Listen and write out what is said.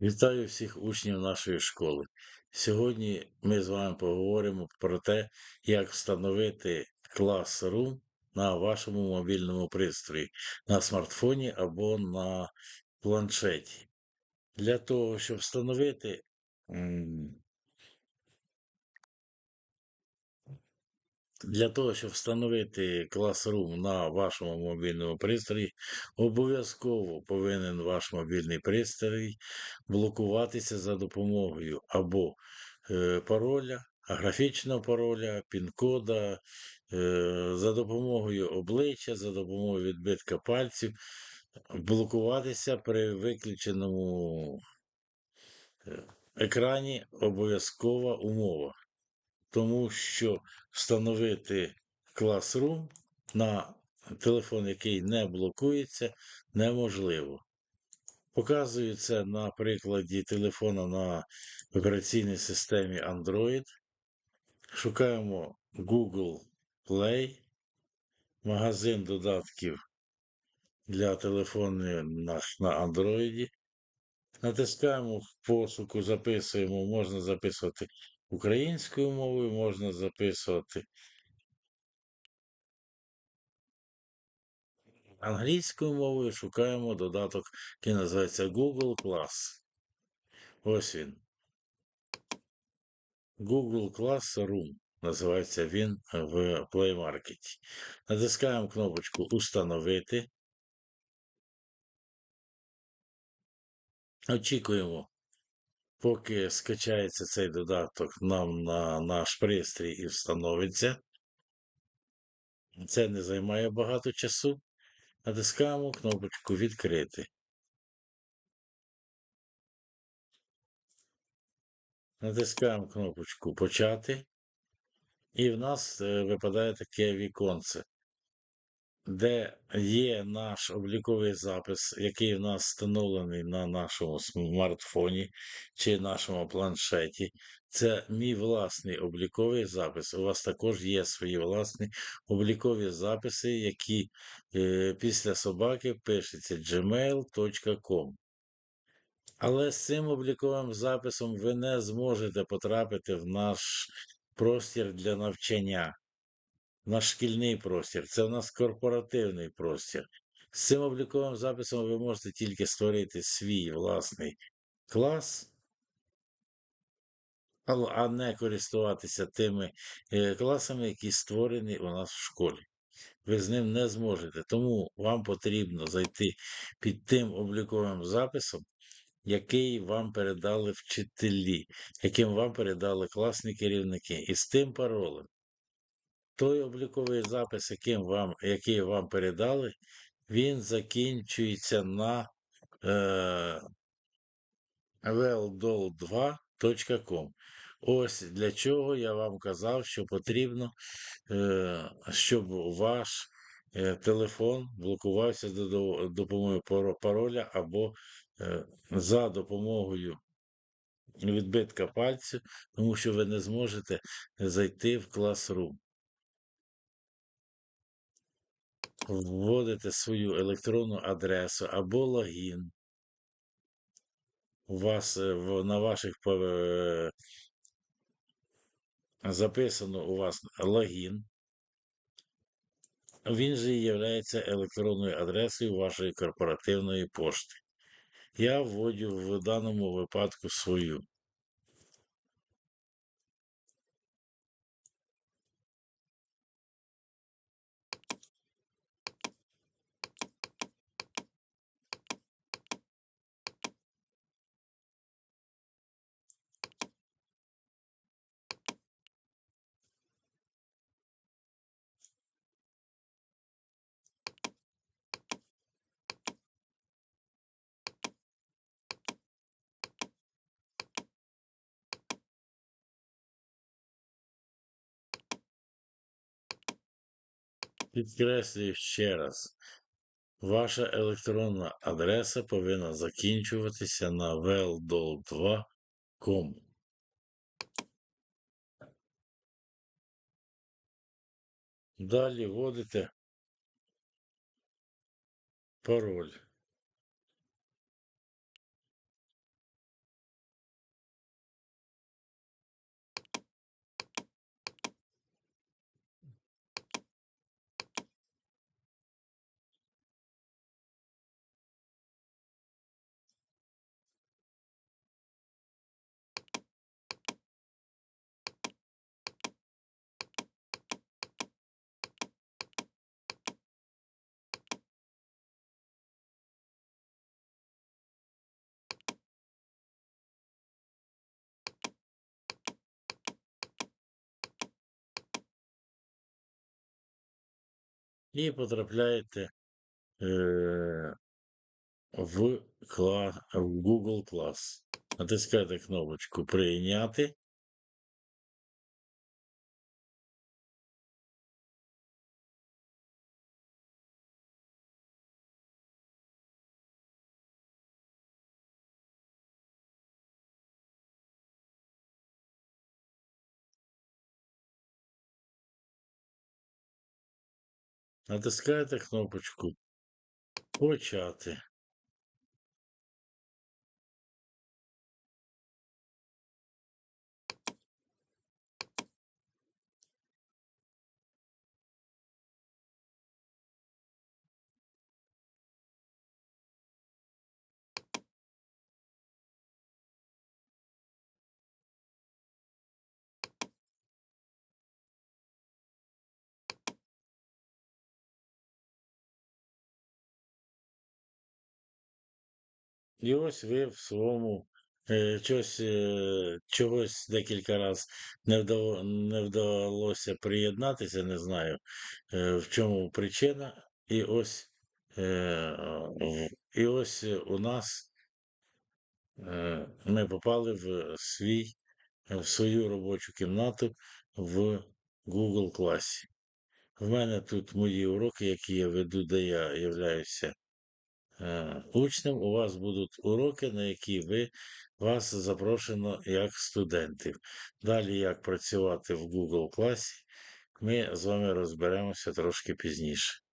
Вітаю всіх учнів нашої школи. Сьогодні ми з вами поговоримо про те, як встановити Classroom на вашому мобільному пристрої, на смартфоні або на планшеті. Для того, щоб встановити, для того, щоб встановити Classroom на вашому мобільному пристрої, обов'язково повинен ваш мобільний пристрій блокуватися за допомогою або е, пароля, графічного пароля, пін-кода, е, за допомогою обличчя, за допомогою відбитка пальців, блокуватися при виключеному е, екрані обов'язкова умова. Тому що встановити Classroom на телефон, який не блокується, неможливо. Показую це на прикладі телефона на операційній системі Android. Шукаємо Google Play, магазин додатків для телефонів наш на Android. Натискаємо в пошуку, записуємо, можна записувати українською мовою, можна записувати англійською мовою, шукаємо додаток, який називається Google Class. Ось він. Google Classroom. Називається він в Play Market. Натискаємо кнопочку Установити. Очікуємо, поки скачається цей додаток нам на наш пристрій і встановиться. Це не займає багато часу. Натискаємо кнопочку Відкрити. Натискаємо кнопочку Почати. І в нас е, випадає таке віконце, де є наш обліковий запис, який в нас встановлений на нашому смартфоні чи нашому планшеті. Це мій власний обліковий запис. У вас також є свої власні облікові записи, які е, після собаки пишеться gmail.com. Але з цим обліковим записом ви не зможете потрапити в наш простір для навчання, наш шкільний простір. Це у нас корпоративний простір. З цим обліковим записом ви можете тільки створити свій власний клас, а не користуватися тими е, класами, які створені у нас в школі. Ви з ним не зможете. Тому вам потрібно зайти під тим обліковим записом, який вам передали вчителі, яким вам передали класні керівники. І з тим паролем. Той обліковий запис, яким вам, який вам передали, він закінчується на е, veldol2.com. Ось для чого я вам казав, що потрібно, е, щоб ваш е, телефон блокувався за допомогою пароля або е, за допомогою відбитка пальцю, тому що ви не зможете зайти в Classroom. Вводите свою електронну адресу або логін. У вас на ваших записано у вас логін. Він же є електронною адресою вашої корпоративної пошти. Я вводю в даному випадку свою. Підкреслюю ще раз. Ваша електронна адреса повинна закінчуватися на veldol2.com. Далі вводите пароль. І потрапляєте е, в, кла... в Google Class. Натискаєте кнопочку Прийняти. Натискаєте кнопочку Почати. І ось ви в своєму е, чогось, е, чогось декілька разів не, вдало, не вдалося приєднатися, не знаю, е, в чому причина. І ось, і ось у нас ми попали в свій, в свою робочу кімнату в Google класі. В мене тут мої уроки, які я веду, де я являюся учнем. У вас будуть уроки, на які ви вас запрошено як студентів. Далі, як працювати в Google класі, ми з вами розберемося трошки пізніше.